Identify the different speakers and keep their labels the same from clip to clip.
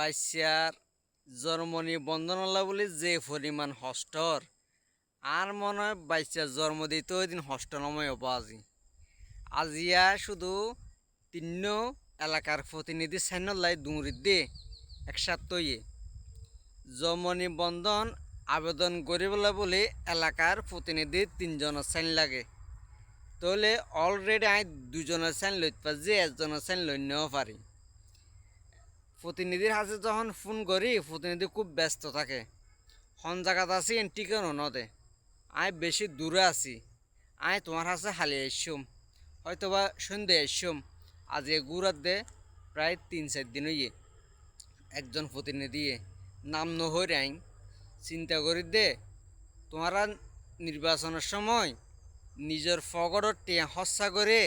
Speaker 1: বাইশার জন্ম নিবন্ধনলা বলে যে পরিমাণ হস্টর আর মনে হয় বাইশার জন্ম দিতে ওই দিন হস্টনময় হব আজি। আজিয়া শুধু তিন্ন এলাকার প্রতিনিধি সাইনলাই দুমরিত দে একসাথে জন্ম নিবন্ধন আবেদন করিবলা বলে এলাকার প্রতিনিধি তিনজনের সাইন লাগে। তাহলে অলরেডি আমি দুজনের সাইন লইতে পারি যে একজনের সাইন লই নেওয়া পারি প্রতিনিধির হাতে যখন ফোন করি, প্রতিনিধি খুব ব্যস্ত থাকে। হন জায়গাত আছি টিকানো নদে? আয় বেশি দূরে আছি। আয় তোমার হাতে হালি আসছুম হয়তো বা সন্ধে আসছুম আজ এ গুড়াত দে, প্রায় তিন চার দিন হইয়ে। একজন প্রতিনিধি নাম নহর আইন। চিন্তা করি দে, তোমারা নির্বাচনের সময় নিজের ফগড়র টিয়া হস্যা করে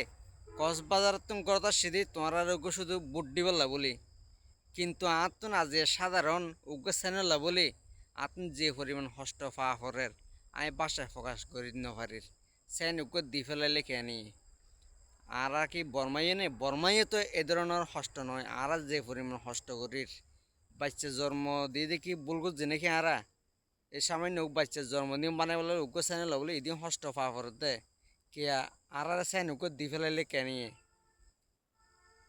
Speaker 1: কক্সবাজার তুমি সেদি তোমার আরোগ্য শুধু বুট দিবলা বলি। কিন্তু আতুন আজ সাধারণ উগ্র চ্যানেলা বলি আপনি যে পরিমাণ হস্ত ফাহরের আমি বাসায় প্রকাশ করি নভারির সেন উগ্র দি ফেলাইলে কেনি আর কি বর্মাইয়ে নেই? বর্মাইয়ে তো এ ধরনের হস্ত নয়, আর যে পরিমাণ হস্ত করির। বাচ্চা জন্ম দিয়ে দেখি বলগো যে নাকি আরা এই সামান্য বাচ্চার জন্মদিন বানাই বলে উগ্র চ্যানেল বলে এদিন হস্ত ফাহরের দে। কিয়া আর সেন উগ্র দি ফেলাইলে কেনি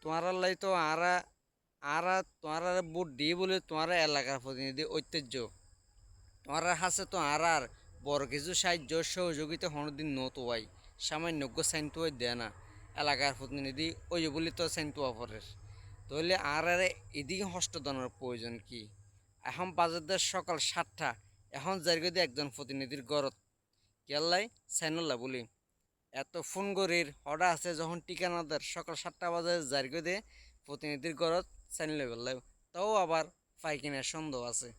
Speaker 1: তোমার লাই তো আরা আর, তোমার বুট দিয়ে বলে তোমার এলাকার প্রতিনিধি, ঐতিহ্য। তোমার হাসে তো আর আর বড় কিছু সাহায্য, সহযোগিতা কোনোদিন নত হয়, সামান্য সাইন তো দেয় না। এলাকার প্রতিনিধি, ওই বলি তো সাইন তো অপরের তাহলে আর আর এদিকে হস্তদানের প্রয়োজন কি? এখন বাজারদের সকাল সাতটা, এখন জায়গাতে একজন প্রতিনিধির গরত কেল্লাই সাইনুল্লাহ বলি। এত ফোন করির হঠাৎ আছে যখন ঠিকানাদের, সকাল সাতটা বাজে জায়গাতে প্রতিনিধির গরত চ্যানেলে লেভেল তাও আবার পাইকিনার সন্দেহ আছে।